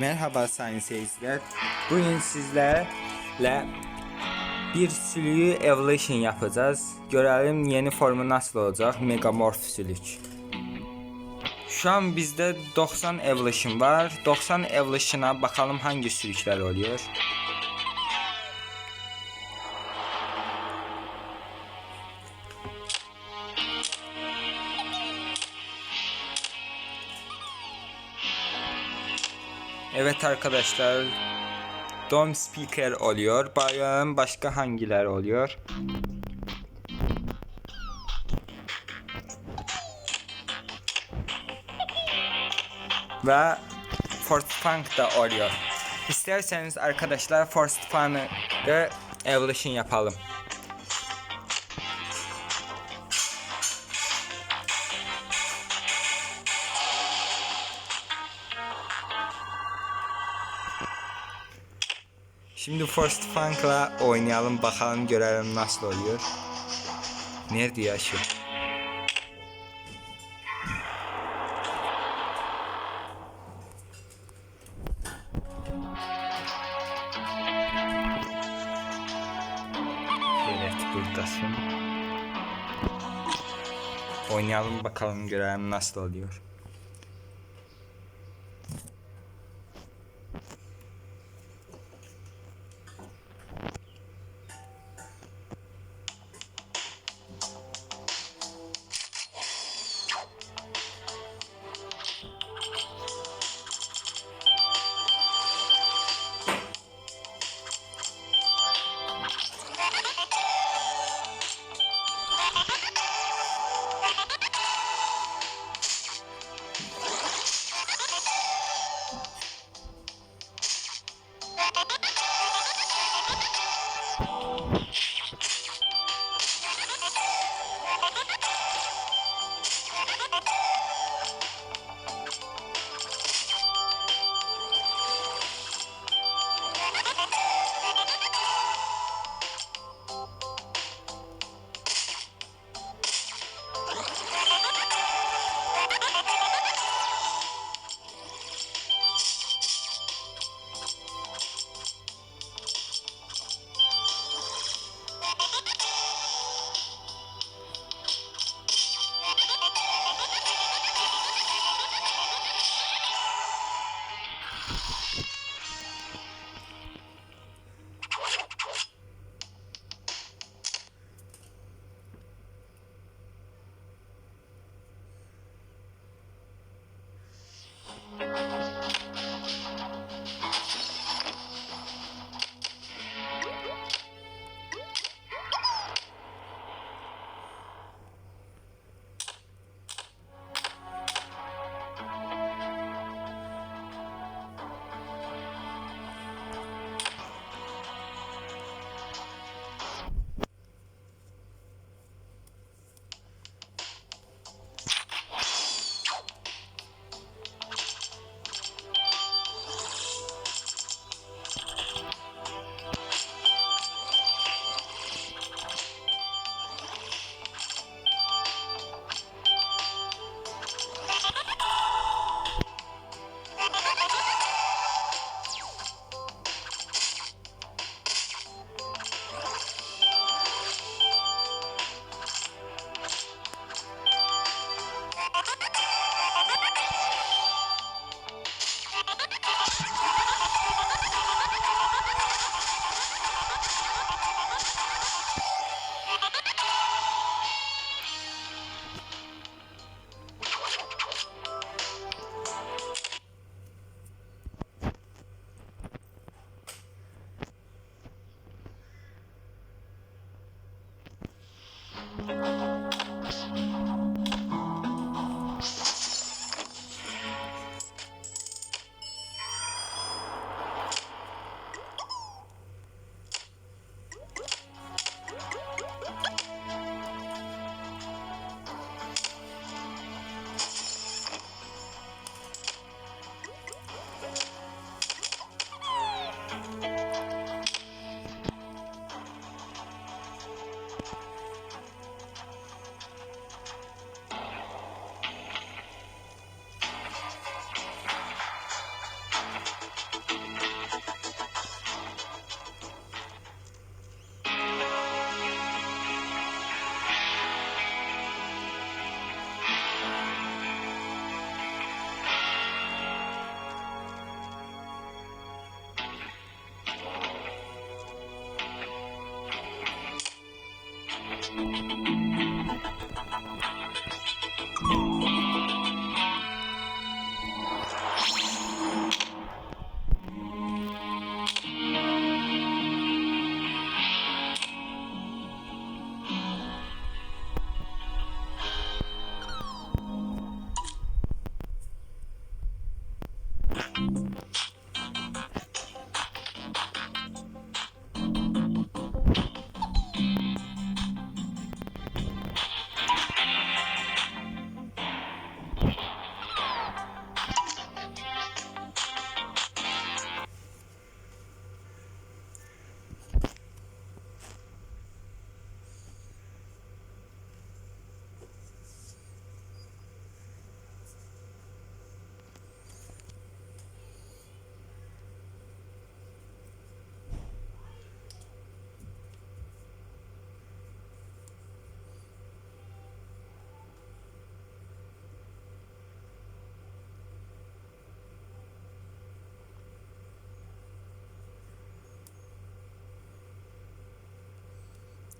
Merhaba sayın seyirciler. Bugün sizlerle bir sülüğü evolution yapacağız. Görelim yeni formu nasıl olacak. Megamorph sülük. Şu an bizde 90 evolution var. 90 evolution'a bakalım hangi sülükler oluyor. Evet arkadaşlar. Dom Speaker oluyor. Bakalım başka hangiler oluyor. Ve Force Funk da oluyor. İsterseniz arkadaşlar Force Funk'ı Evolution yapalım. Şimdi Force Funk'la oynayalım bakalım görelim nasıl oluyor. Nerede yaşıyor? Evet buradasın. Oynayalım bakalım görelim nasıl oluyor.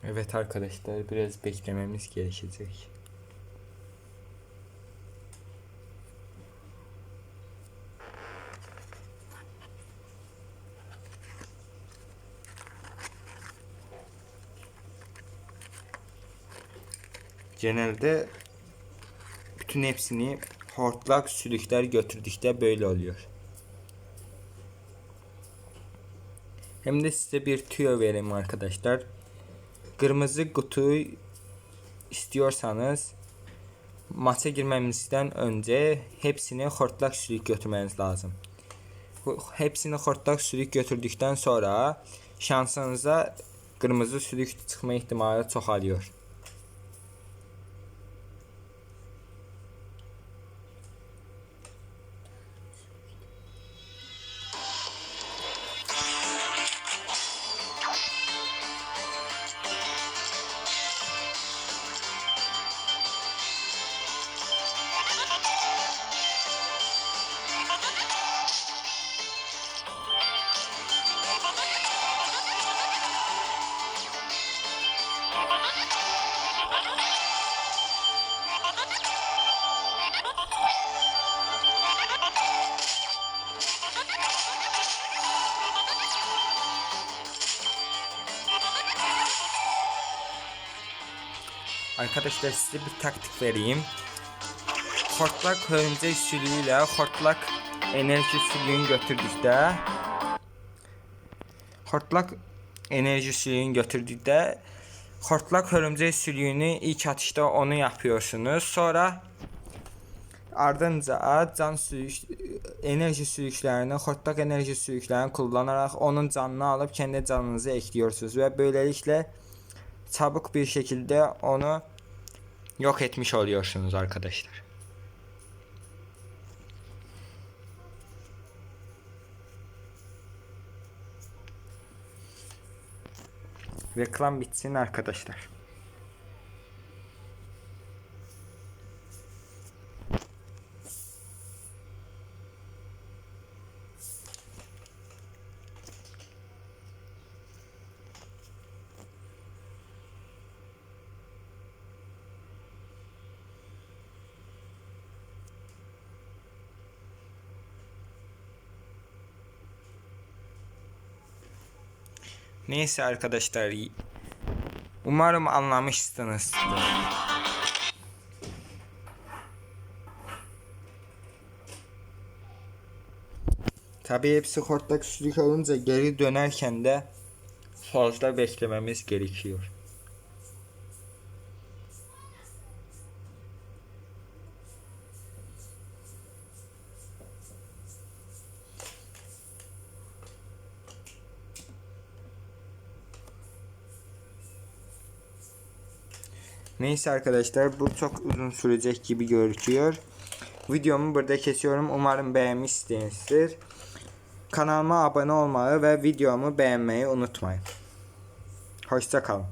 Evet arkadaşlar biraz beklememiz gerekecek. Genelde bütün hepsini hortlak sülükler götürdükdə böyle oluyor. Hem de size bir tüyo vereyim arkadaşlar. Kırmızı kutuyu istiyorsanız maça girmemizden önce hepsini hortlak sülük götürmeniz lazım. Hepsini hortlak sülük götürdükten sonra şansınıza kırmızı sülük çıkma ihtimali çoxalıyor. Arkadaşlar size bir taktik vereyim. Hortlak hörümcək sülüyü ilə hortlak enerji sülüyünü götürdükdə hortlak enerji sülüyünü götürdükdə hortlak hörümcək sülüyünü ilk atışda onu yapıyorsunuz. Sonra ardınca can sülük enerji sülüklerini, hortlak enerji sülüklerini kullanarak onun canını alıp kendi canınızı ekliyorsunuz ve böylelikle çabuk bir şekilde onu yok etmiş oluyorsunuz arkadaşlar. Reklam bitsin arkadaşlar. Neyse arkadaşlar. Umarım anlamışsınızdır. Tabii hepsi hortlak sülük olunca geri dönerken de fazla beklememiz gerekiyor. Neyse arkadaşlar bu çok uzun sürecek gibi gözüküyor. Videomu burada kesiyorum. Umarım beğenmişsinizdir. Kanalıma abone olmayı ve videomu beğenmeyi unutmayın. Hoşça kalın.